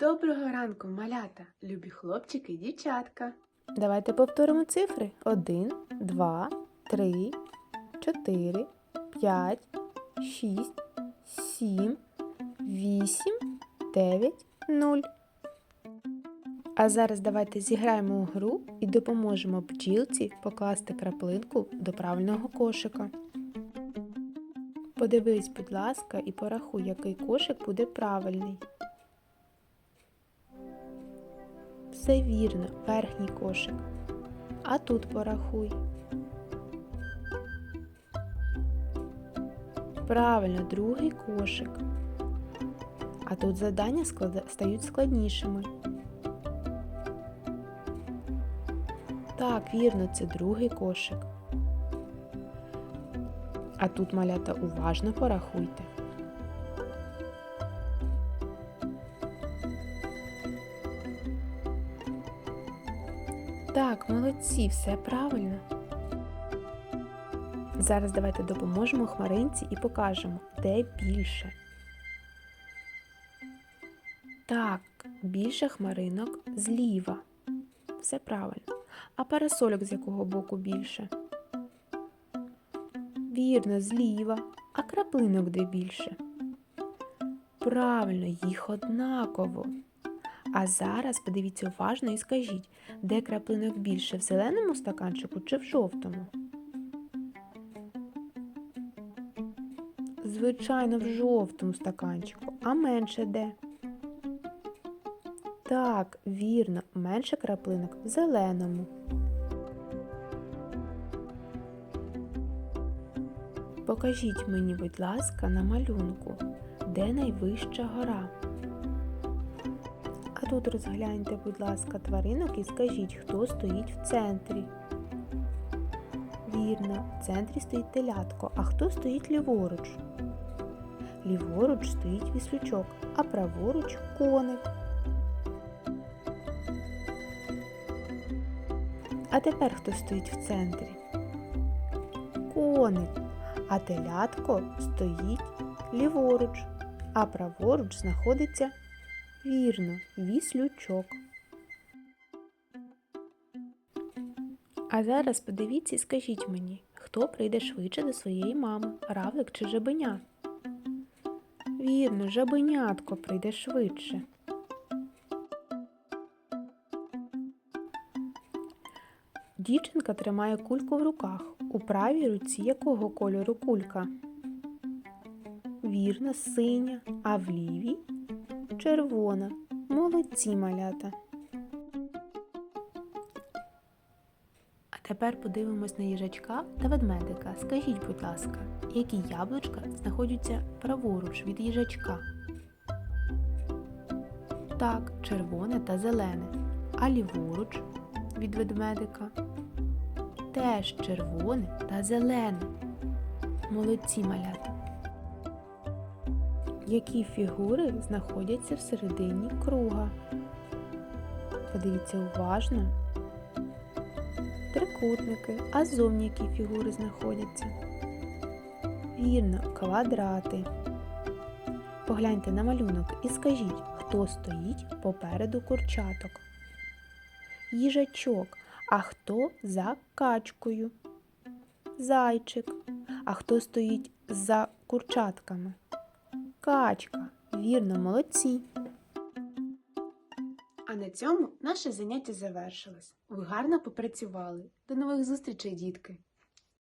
Доброго ранку, малята, любі хлопчики і дівчатка. Давайте повторимо цифри. 1, 2, 3, 4, 5, 6, 7, 8, 9, 0. А зараз давайте зіграємо у гру і допоможемо бджілці покласти краплинку до правильного кошика. Подивись, будь ласка, і порахуй, який кошик буде правильний. Все вірно, верхній кошик. А тут порахуй. Правильно, другий кошик. А тут завдання стають складнішими. Так, вірно, це другий кошик. А тут малята уважно порахуйте. Так, молодці, все правильно. Зараз давайте допоможемо хмаринці і покажемо, де більше. Так, більше хмаринок зліва. Все правильно. А парасольок з якого боку більше? Вірно, зліва. А краплинок де більше? Правильно, їх однаково. А зараз подивіться уважно і скажіть, де краплинок більше в зеленому стаканчику чи в жовтому? Звичайно, в жовтому стаканчику, а менше де? Так, вірно, менше краплинок в зеленому. Покажіть мені, будь ласка, на малюнку, де найвища гора. А тут розгляньте, будь ласка, тваринок і скажіть, хто стоїть в центрі. Вірно, в центрі стоїть телятко, а хто стоїть ліворуч? Ліворуч стоїть віслючок, а праворуч коник. А тепер хто стоїть в центрі? Коник. А телятко стоїть ліворуч, а праворуч знаходиться Вірно, віслючок. А зараз подивіться і скажіть мені, хто прийде швидше до своєї мами, равлик чи жабеня? Вірно, жабенятко прийде швидше. Дівчинка тримає кульку в руках. У правій руці якого кольору кулька? Вірно, синя, а в лівій червона. Молодці малята. А тепер подивимось на їжачка та ведмедика. Скажіть, будь ласка, які яблучка знаходяться праворуч від їжачка? Так, червоне та зелене. А ліворуч від ведмедика? Теж червоне та зелене. Молодці малята. Які фігури знаходяться всередині круга? Подивіться уважно. Трикутники, а зовні які фігури знаходяться? Вірно, квадрати. Погляньте на малюнок і скажіть, хто стоїть попереду курчаток. Їжачок. А хто за качкою? Зайчик. А хто стоїть за курчатками? Качка. Вірно, молодці. А на цьому наше заняття завершилось. Ви гарно попрацювали. До нових зустрічей, дітки!